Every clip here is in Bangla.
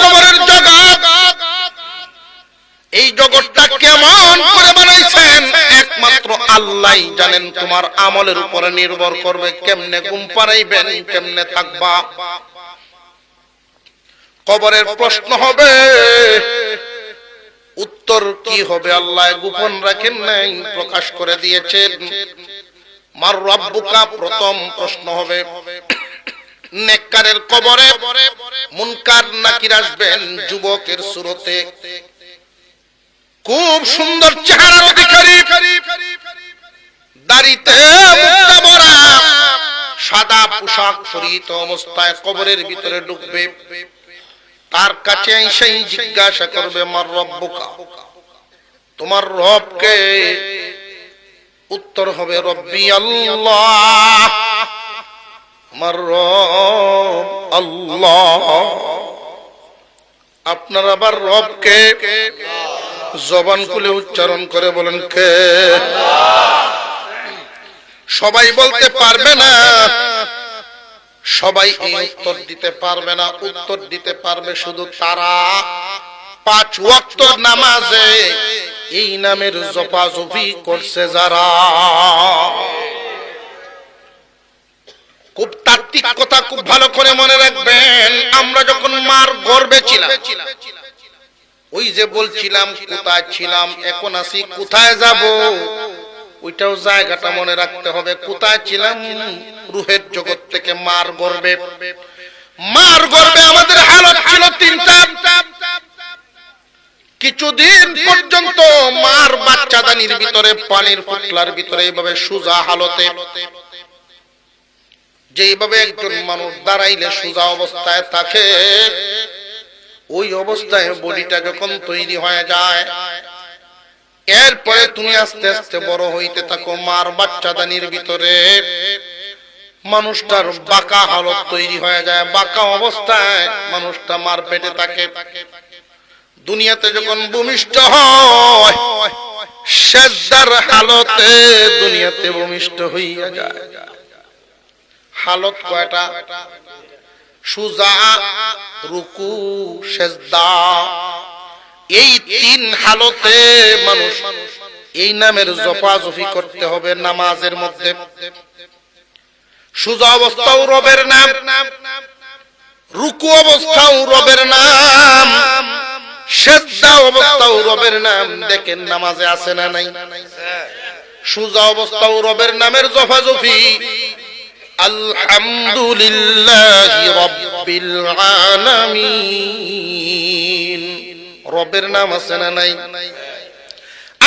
কবরের এই জগৎটা কেমন করে বানাইছেন? একমাত্র আল্লাহই জানেন তোমার আমলের উপরে নির্ভর করবে, কেমনে ঘুম পাড়াইবেন, কেমনে থাকবা। কবরের প্রশ্ন হবে, উত্তর কি হবে আল্লাহ গোপন রাখেন নাই, প্রকাশ করে দিয়েছেন। মার রব্বুকা প্রথম প্রশ্ন হবে নেককারের কবরে মুনকার নাকির আসবেন যুবকের সুরতে। খুব সুন্দর চেহারার অধিকারী। দাড়িতে মুক্তা ভরা সাদা পোশাক পরিহিত অবস্থায় কবরের ভিতরে ঢুকবে। তার কাছে সেই জিজ্ঞাসা করবে, মার রব্বুকা তোমার রবকে উত্তর হবে রব্বি আল্লাহ। আমার আল্লাহ। আপনার আবার রব রবকে জবান খুলে উচ্চারণ করে বলেন কে? সবাই বলতে পারবে না। সবাই এই উত্তর দিতে পারবে না। উত্তর দিতে পারবে শুধু তারা। পাঁচ ওয়াক্ত নামাজে এই নামের জপাজপি করছে যারা। খুব তাত্ত্বিক কথা খুব ভালো করে মনে রাখবেন, আমরা যখন মার গর্বে ছিলাম, ওই যে বলছিলাম, কোথায় ছিলাম, এখন আসি কোথায় যাব, ওইটাও জায়গাটা মনে রাখতে হবে, কোথায় ছিলাম, রুহের জগৎ থেকে মার গর্বে। মার গর্বে আমাদের হালত ছিল তিনটা। কিছুদিন পর্যন্ত মার বাচ্চাদানির ভিতরে, পানির পুতলার ভিতরে, এইভাবে সুজা হালতে যেইভাবে একজন মানুষ দাঁড়াইলে সোজা অবস্থায় থাকে, ওই অবস্থায় বডিটা যখন তৈরি হয়ে যায়, এরপরে তুমি আস্তে আস্তে বড় হইতে থাকো মার বাচ্চা দানির ভিতরে। মানুষটার বাঁকা হালত তৈরি হয়ে যায়, বাঁকা অবস্থায় মানুষটা মার পেটে থাকে। দুনিয়াতে যখন ভূমিষ্ঠ হয়, সেজদার হালতে দুনিয়াতে ভূমিষ্ঠ হইয়া যায়। হালত কয়টা? সুজা, রুকু, সেজদা। এই তিন হালতে মানুষ এই নামের জপাজফি করতে হবে নামাজের মধ্যে। সুজা অবস্থাও রবের নাম, রুকু অবস্থাও রবের নাম, সেজদা অবস্থাও রবের নাম। দেখেন নামাজে আছে না নাই? সুজা অবস্থাও রবের নামের জফাজফি। আলহামদুলিল্লাহ রব্বিল আলামিন। রবের নাম আছে না নাই?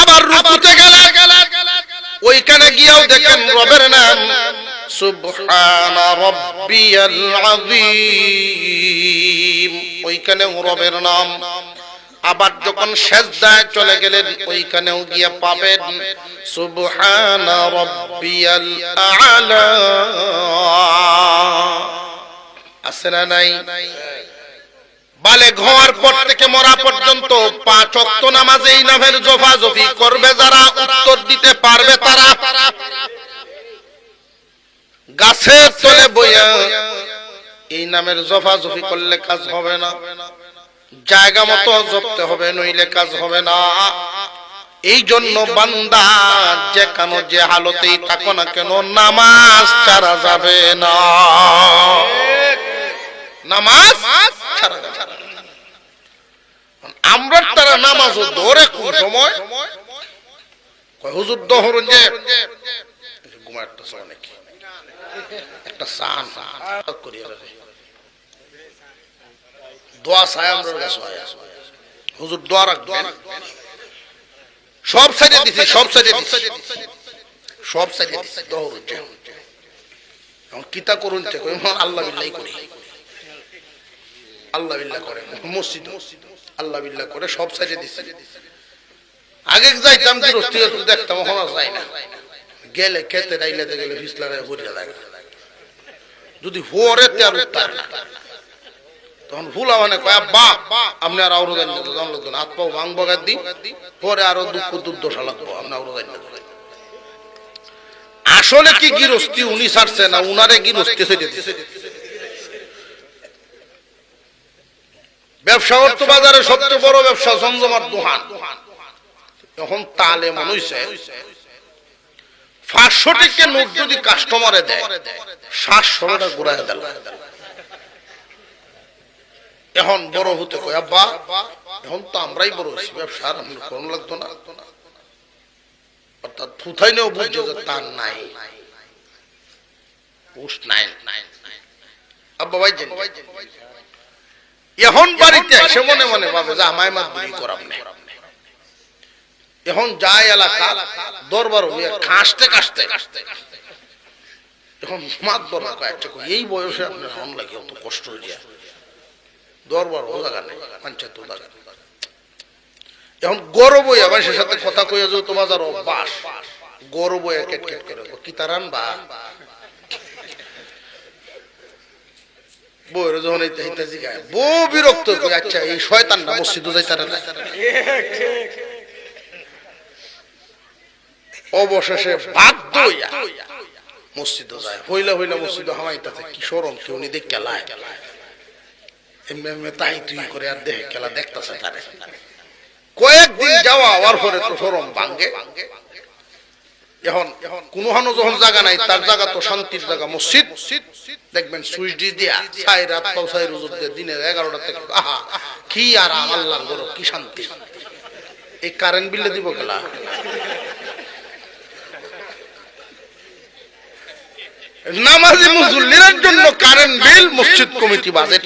আবার রুকুতে গেলে ওইখানে গিয়েও দেখেন রবের নাম, সুবহান রব্বিয়াল আযীম। ওইখানেও রবের নাম। আবার যখন সেজদায় চলে গেলেন ওইখানেও গিয়ে পাবেন সুবহান রব্বিয়াল আলা। আছে না নাই? বালে ঘর পর থেকে মরা পর্যন্ত পাঁচ অক্ত নামাজে এই নামের জফাজফি করবে যারা উত্তর দিতে পারবে তারা। গাছের তলে বইয়া এই নামের জফাজফি করলে কাজ হবে না। জায়গা মতো জপতে হবে নইলে কাজ হবে না। এই জন্য বান্দা যে কেন যে হালতেই থাকো না কেন নামাজ ছাড়া যাবে না। নামাজ ছাড়া যাবে আমরা তারা নামাজ ধরে কোন সময়। হুজুর দহরুন যে নাকি? একটা সান। করিয়া দোয়া কাছে হুজুর দোয়া রাখবেন। সব সাইডে দিছি, সব সাইডে সব সাইডে দিছি দোয়া হচ্ছে। কিতা করুন তে আল্লাহ বিল্লাহ করি। আল্লাহ বিল্লাহ করে, মসজিদ। আল্লাহ বিল্লাহ করে, সব সাইডে দিছি। আগে যাইতাম যে রস্তি দেখতাম এখন যাই না। গেলে খেতে রাইলে গেলে ফিসলা হরিয়া লাগে। যদি হরে তে আর উত্তার না। তখন ভুলা মানে কয় বা আপনি আর আরও জানি না জানলো তো হাত পাও ভাঙ বগার দিই পরে আরও দুঃখ দুর্দশা লাগবো, আপনি আরও জানি আসলে কি গিরস্তি উনি ছাড়ছে না, উনারে ছেড়ে দিছে? ব্যবসা অর্থ বাজারে সবচেয়ে বড় ব্যবসা জমজমার দোহান এখন তালে মনে পাঁচশো টিকে নোট যদি কাস্টমারে দেয় সাতশো টাকা ঘুরাই দিল এখন বড় হতে কয় আব্বা এখন তো আমরাই বড় হয়েছি ব্যবসা আর আমি কোন লাগতো না। অর্থাৎ ফুথাই নেও বুঝছ যে তার নাই। পুষ নাই। আব্বা ভাই এখন বাড়িতে এসে মনে মনে ভাবে যে আমায় মাত বিক্রি করাম এখন যায় এলাকা দরবার হইয়া কাশতে কাশতে। এখন মাত দরবার কয়েকটা কই, এই বয়সে আপনার হন লাগে অত কষ্ট হইয়া? দরবার ও জায়গা নেই, পঞ্চায়েত ও এখন গরব হইয়া মানুষের সাথে কথা কইয়া যে তোমার যার অভ্যাস গরব হইয়া কেট কেট করে কি তারান বা বউয়ের যখন এই তাইতা জিগায়, বউ বিরক্ত কই আচ্ছা এই শয়তানটা মসজিদে যাইতারে না? অবশেষে বাধ্য হইয়া মসজিদে যায়। হইলা হইলা মসজিদে হামাইতাছে কি সরম কেউ নি দেখ এমনি তাই তুই করে আর দেখে খেলা দেখতাছে তারে। কয়েকদিন যাওয়া হওয়ার পরে তো সরম ভাঙ্গে এখন কোন হানো যখন জায়গা নাই, তার জায়গা তো শান্তির জায়গা, মসজিদ। দেখবেন সুইচ দিয়ে ছাই রাত পাও ছাই রোজ দিয়ে দিনের এগারোটা থেকে, আহা, কি আর আল্লাহর গরো কি শান্তি। এই কারেন্ট বিলে দিব খেলা নামাজি মুসল্লিদের জন্য কারেন্ট বিল মসজিদ কমিটি বাজেট।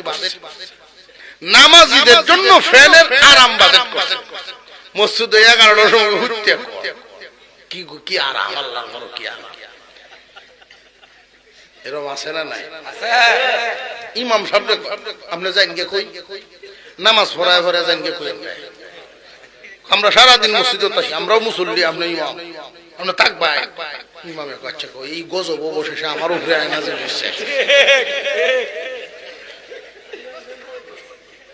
নামাজিদের জন্য ফ্যানের আরাম বাজেট মসজিদে এগারোটার সময় ঘুরতে কি কি আরাম আল্লাহ করো কি আরাম। এরকম আছে না নাই? ইমাম সাহেব আপনি যাইন গে কই? নামাজ পড়ায় পড়ায় যাইন গে কই? আমরা সারাদিন মসজিদে থাকি আমরাও মুসল্লি আপনি ইমাম। ইমামে কাছে এই গজব অবশেষে আমার উপরে বসছে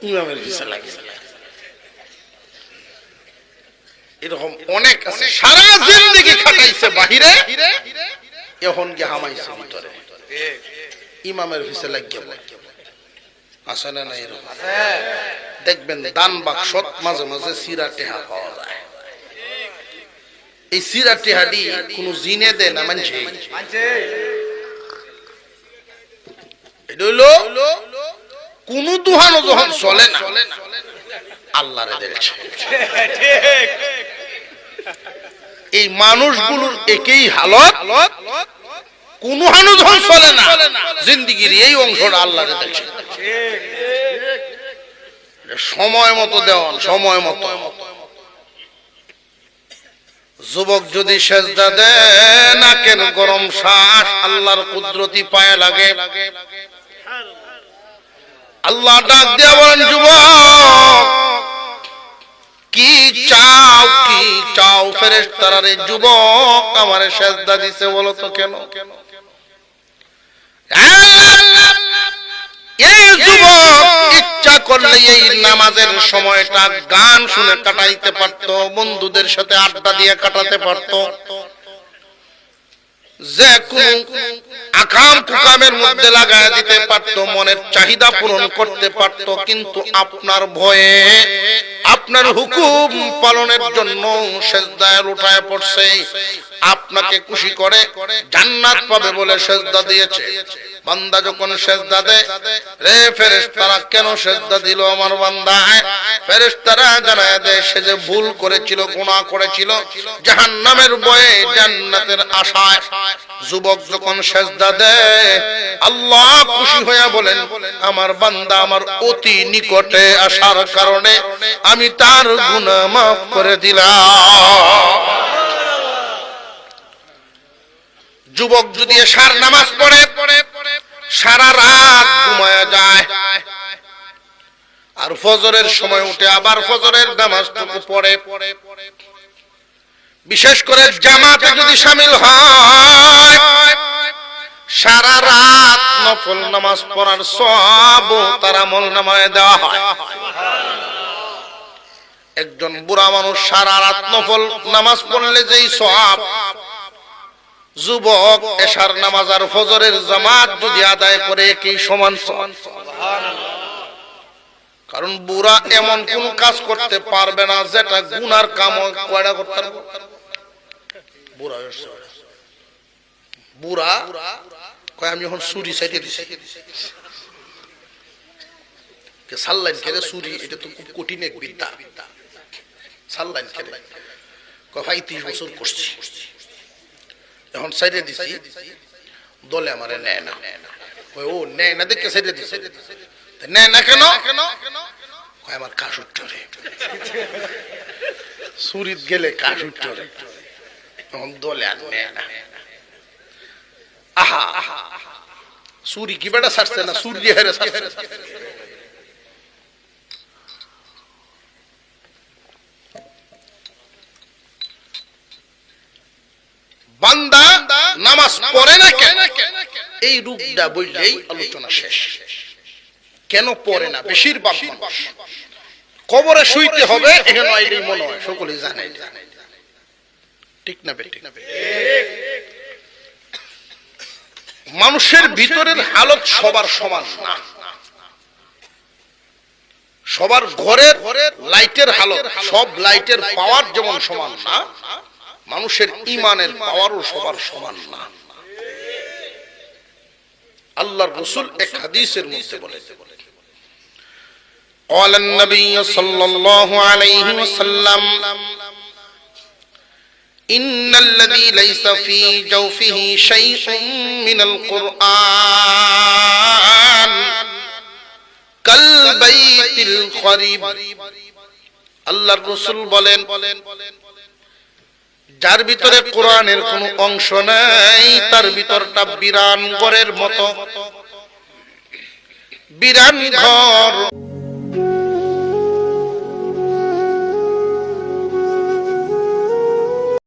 ইমামের লাগিছে এরকম অনেক আছে, সারা জিন্দগি খাটাইছে বাহিরে, এখন গিয়ে হামাইছে ভিতরে। ইমামের পিছে লাগিয়ে না এরকম? দেখবেন দান বাক্সত মাঝে মাঝে সিরা টেহা যায় এই সিরা টেহাডি কোন জিনে দেয় না মানছে? কোন দুহানো যখন চলে না আল্লাহরে দেখছে এই মানুষগুলোর একই হালত কোন হানু যখন চলে না জিন্দিগির এই অংশটা আল্লাহরে দেখছে সময় মতো দেওয়ান সময় মতো। যুবক যদি সেজদা দেয়, নাকের গরম শ্বাস আল্লাহর কুদরতি পায়ে লাগে। আল্লাহ ডাক দিয়া বলেন, যুবক, কি চাও কি চাও ফেরেস তারারে যুবক, আমারে সেজদা দিছে বলো তো কেন? এই যুবক করলে এই নামাজের সময়টা গান শুনে কাটাইতে পারত, বন্ধুদের সাথে আড্ডা দিয়ে কাটাতে পারত। যে কোন আকাম কুকামের মধ্যে লাগায় দিতে পারত, মনের চাহিদা পূরণ করতে পারত, কিন্তু আপনার ভয়ে আপনার হুকুম পালনের জন্য সেজদায় লুটায় পড়ছে। আপনাকে খুশি করে জান্নাত পাবে বলে সেজদা দিয়েছে। বান্দা যখন সেজদা দেয়, রে ফেরেশতারা কেন সেজদা দিল আমার বান্দায়? ফেরেশতারা জানায় দেয়, সে যে ভুল করেছিল, গুনাহ করেছিল, জাহান্নামের ভয়ে জান্নাতের আশায়। যুবক যখন সেজদা দেয়, আল্লাহ খুশি হয়ে বলেন, আমার বান্দা আমার অতি নিকটে আসার কারণে আমি তার মাফ করে দিলাম। যুবক যদি সার নামাজ পড়ে, সারা রাত যায়। আর ফজরের সময় উঠে আবার ফজরের নামাজটুকু পড়ে, বিশেষ করে জামাতে যদি সামিল হয় সারা রাত নফল নামাজ পড়ার সব তার আমল নামায় দেওয়া হয়। একজন বুড়া মানুষ সারা রাত নফল নামাজ পড়লে যেই সব যুবক এশার নামাজ আর ফজরের জামাত যদি আদায় করে কি সমান সমান কারণ বুড়া এমন কোন কাজ করতে পারবে না যেটা গুনার কাম করতে বুড়া। বুড়া, কয়, আমি এখন সুরি সাইডে দিছি। সাল্লাইন খেলে সুরি এটা তো খুব কঠিন এক বিদ্যা। সাল্লাইন খেলে। কয়, ভাই, তিরিশ বছর করছি। এখন সাইডে দিছি। দলে আমারে নেয় না। কয়, ও, নেয় না দেখে সাইডে দিছে। নেয় না কেন? কয়, আমার কাশ উঠরে সুরিত গেলে কাশ উঠরে তখন দলে আর নেয় না। আহা। সুরি কি বেটা ছাড়ছে না? সুর দিয়ে হেরে বান্দা নামাজ পড়ে না কেন? এই রূপটা বললেই আলোচনা শেষ। কেন পড়ে না? বেশিরভাগ মানুষ। কবরে শুইতে হবে, এখানে আইলেই মনে হয় সকলেই জানে। ঠিক না বেঠিক মানুষের ভিতরের হালত সবার সমান না সবার ঘরের লাইটের হালত সব লাইটের পাওয়ার যেমন সমান না মানুষের ইমানের পাওয়ারও সবার সমান না আল্লাহর রসুল এক হাদিসের মধ্যে বলে قال النبي صلى الله عليه وسلم إن الذي ليس في جوفه شيء من القرآن كالبيت الخريب আল্লাহর রসুল বলেন যার ভিতরে কোরআনের কোনো অংশ নাই তার ভিতরটা বিরান ঘরের মতো বিরান ঘর